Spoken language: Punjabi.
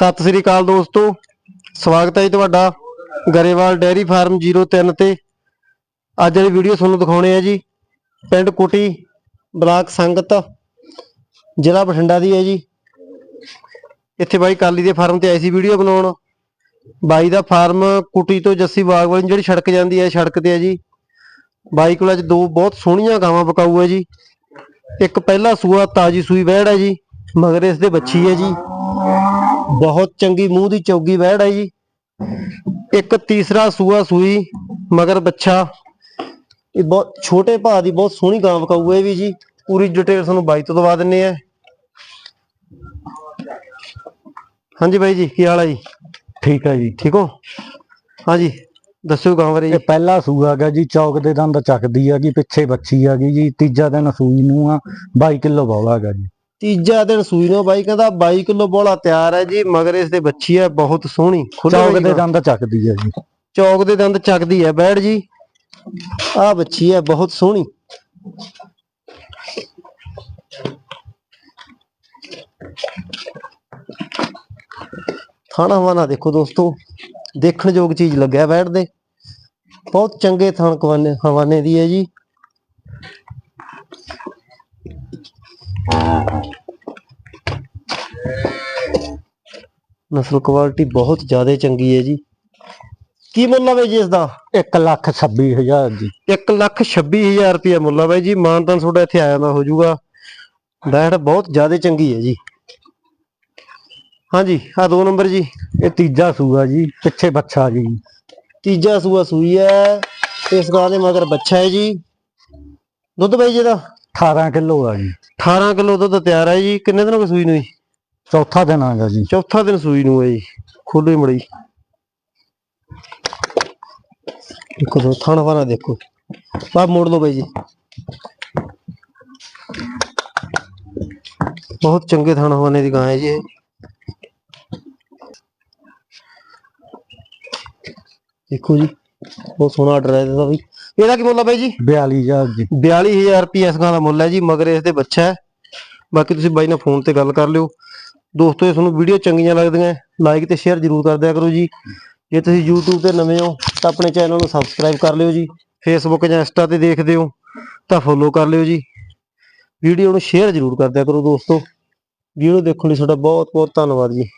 ਸਤਿ ਸ੍ਰੀ ਅਕਾਲ ਦੋਸਤੋ। ਸਵਾਗਤ ਹੈ ਜੀ ਤੁਹਾਡਾ ਗਰੇਵਾਲ ਡੈਰੀ ਫਾਰਮ 03 ਤੇ। ਅੱਜ ਵਾਲੀ ਵੀਡੀਓ ਤੁਹਾਨੂੰ ਦਿਖਾਉਣੇ ਆ ਜੀ। ਪਿੰਡ ਕੁਟੀ ਬਲਾਕ ਸੰਗਤ, ਜ਼ਿਲ੍ਹਾ ਬਠਿੰਡਾ ਦੀ ਹੈ ਜੀ। ਇੱਥੇ ਬਾਈ ਕਾਲੀ ਦੇ ਫਾਰਮ ਤੇ ਆਈ ਸੀ ਵੀਡੀਓ ਬਣਾਉਣ। ਬਾਈ ਦਾ ਫਾਰਮ ਕੁਟੀ ਤੋਂ ਜੱਸੀ ਬਾਗਵਾਲ ਜਿਹੜੀ ਸੜਕ ਜਾਂਦੀ ਹੈ, ਸੜਕ ਤੇ ਹੈ ਜੀ। ਬਾਈ ਕੋਲ ਅੱਜ ਦੋ ਬਹੁਤ ਸੋਹਣੀਆਂ ਗਾਵਾਂ ਬਕਾਊ ਹੈ ਜੀ। ਇੱਕ ਪਹਿਲਾ ਸੂਆ ਤਾਜੀ ਸੂਈ ਵਹਿੜ ਹੈ ਜੀ, ਮਗਰ ਇਸ ਦੇ ਬੱਚੀ ਹੈ ਜੀ। ਬਹੁਤ ਚੰਗੀ ਮੂੰਹ ਦੀ ਚੌਗੀ ਵਹਿੜ ਹੈ ਜੀ। ਇੱਕ ਤੀਸਰਾ ਸੂਆ ਸੂਈ ਮਗਰ ਬੱਚਾ ਇਹ ਬਹੁਤ ਛੋਟੇ ਭਾਅ ਦੀ ਬਹੁਤ ਸੋਹਣੀ ਗਾਂ ਵਕਾਊ ਹੈ ਵੀ ਜੀ। ਪੂਰੀ ਡਿਟੇਲ ਤੁਹਾਨੂੰ ਬਾਈ ਤੋਂ ਦਵਾ ਦਿੰਨੇ ਆ। ਹਾਂਜੀ ਬਾਈ ਜੀ ਕੀ ਹਾਲ ਹੈ ਜੀ? ਠੀਕ ਹੈ ਜੀ। ਠੀਕ ਹੋ? ਹਾਂਜੀ ਦੱਸਿਓ ਗਾਂ ਬਾਰੇ ਇਹ ਪਹਿਲਾ ਸੂਆ ਹੈਗਾ ਜੀ ਚੌਕ ਦੇ ਦੰਦ ਚੱਕਦੀ ਆ ਜੀ ਪਿੱਛੇ ਬੱਚੀ ਹੈਗੀ ਜੀ ਤੀਜਾ ਦਿਨ ਸੂਈ ਨੂੰ ਆ 22 ਕਿਲੋ ਬੌਲਾ ਹੈਗਾ ਜੀ। ਤੀਜਾ ਦਿਨ ਸੂਈ ਨੂੰ ਬਾਈ ਕਹਿੰਦਾ 22 ਕਿਲੋ ਬੋਲਾ ਤਿਆਰ ਹੈ ਜੀ ਮਗਰ ਇਸ ਦੇ ਬੱਚੀ ਹੈ ਬਹੁਤ ਸੋਹਣੀ ਚੌਕ ਦੇ। ਦੰਦ ਚੱਕਦੀ ਆ ਜੀ। ਚੌਕ ਦੇ ਦੰਦ ਚੱਕਦੀ ਹੈ ਬੈੜ ਜੀ। ਆ ਬੱਚੀ ਹੈ ਬਹੁਤ ਸੋਹਣੀ। ਥਾਣਾ ਹਵਾਨਾ ਦੇਖੋ ਦੋਸਤੋ ਦੇਖਣ ਯੋਗ ਚੀਜ਼ ਲੱਗਿਆ ਬੈੜ ਦੇ। ਬਹੁਤ ਚੰਗੇ ਥਣ ਹਵਾਨੇ ਦੀ ਹੈ ਜੀ। ਨਸਲ ਕੁਆਲਿਟੀ ਬਹੁਤ ਜ਼ਿਆਦਾ ਚੰਗੀ ਹੈ ਜੀ। ਕੀ ਮੁੱਲ ਆ ਬਾਈ ਜੀ ਇਸ ਦਾ 1 ਲੱਖ 26 ਹਜ਼ਾਰ ਜੀ। 1 ਲੱਖ 26000 ਰੁਪਏ ਮੁੱਲ ਆ ਬਾਈ ਜੀ। ਮਾਨਤਨ ਤੁਹਾਡਾ ਇੱਥੇ ਆਇਆ ਨਾ ਹੋ ਜਾਊਗਾ। ਡਾਇਟ ਬਹੁਤ ਜ਼ਿਆਦਾ ਚੰਗੀ ਹੈ ਜੀ। ਹਾਂਜੀ ਆ ਦੋ ਨੰਬਰ ਜੀ। ਇਹ ਤੀਜਾ ਸੂਆ ਜੀ ਪਿੱਛੇ ਬੱਚਾ ਜੀ। ਤੀਜਾ ਸੂਆ ਸੂਈ ਹੈ। ਇਸ ਗਾਂ ਦੇ ਮਗਰ ਬੱਚਾ ਹੈ ਜੀ। ਦੁੱਧ ਬਾਈ ਜੀ ਦਾ 18 ਕਿਲੋ ਆ ਜੀ। 18 ਕਿਲੋ ਦੁੱਧ ਤਿਆਰ ਹੈ ਜੀ। ਕਿੰਨੇ ਦਿਨ ਹੋ ਗਏ ਸੂਈ ਨੂੰ ਜੀ? ਚੌਥਾ ਦਿਨ ਆਗਾ ਜੀ। ਚੌਥਾ ਦਿਨ ਸੂਈ ਨੂੰ ਹੈ ਜੀ। ਖੋਲੋ ਹੀ ਮੜੀ। ਦੇਖੋ ਦੋ ਥਾਣਾ ਵਾਲਾ ਦੇਖੋ। ਬਾਪ ਮੋੜ ਲਓ ਬਾਈ ਜੀ। ਬਹੁਤ ਚੰਗੇ ਥਾਣਾ ਵਾਲੇ ਦੀ ਗਾਂ ਹੈ ਜੀ ਦੇਖੋ ਜੀ। ਬਹੁਤ ਸੋਹਣਾ ਆਰਡਰ ਹੈ ਇਹਦਾ ਵੀ। ਇਹਦਾ ਕੀ ਮੁੱਲ ਆ ਬਾਈ ਜੀ? 42000 ਜੀ। 42000 ਰੁਪਏ ਇਸ ਗਾਂ ਦਾ ਮੁੱਲ ਹੈ ਜੀ ਮਗਰ ਇਸ ਦੇ ਬੱਚਾ ਹੈ। ਬਾਕੀ ਤੁਸੀਂ ਬਾਈ ਨਾਲ ਫੋਨ ਤੇ ਗੱਲ ਕਰ ਲਿਓ। ਦੋਸਤੋ ਜੇ ਤੁਹਾਨੂੰ ਵੀਡੀਓ ਚੰਗੀਆਂ ਲੱਗਦੀਆਂ ਲਾਈਕ ਤੇ ਸ਼ੇਅਰ ਜ਼ਰੂਰ ਕਰ ਦਿਆ ਕਰੋ ਜੀ। ਜੇ ਤੁਸੀਂ YouTube ਤੇ ਨਵੇਂ ਹੋ ਤਾਂ ਆਪਣੇ ਚੈਨਲ ਨੂੰ ਸਬਸਕ੍ਰਾਈਬ ਕਰ ਲਿਓ ਜੀ। Facebook ਜਾਂ Insta ਤੇ ਦੇਖਦੇ ਹੋ ਤਾਂ ਫੋਲੋ ਕਰ ਲਿਓ ਜੀ। ਵੀਡੀਓ ਨੂੰ ਸ਼ੇਅਰ ਜ਼ਰੂਰ ਕਰ ਦਿਆ ਕਰੋ ਦੋਸਤੋ। ਵੀਡੀਓ ਦੇਖਣ ਲਈ ਤੁਹਾਡਾ ਬਹੁਤ ਬਹੁਤ ਧੰਨਵਾਦ ਜੀ।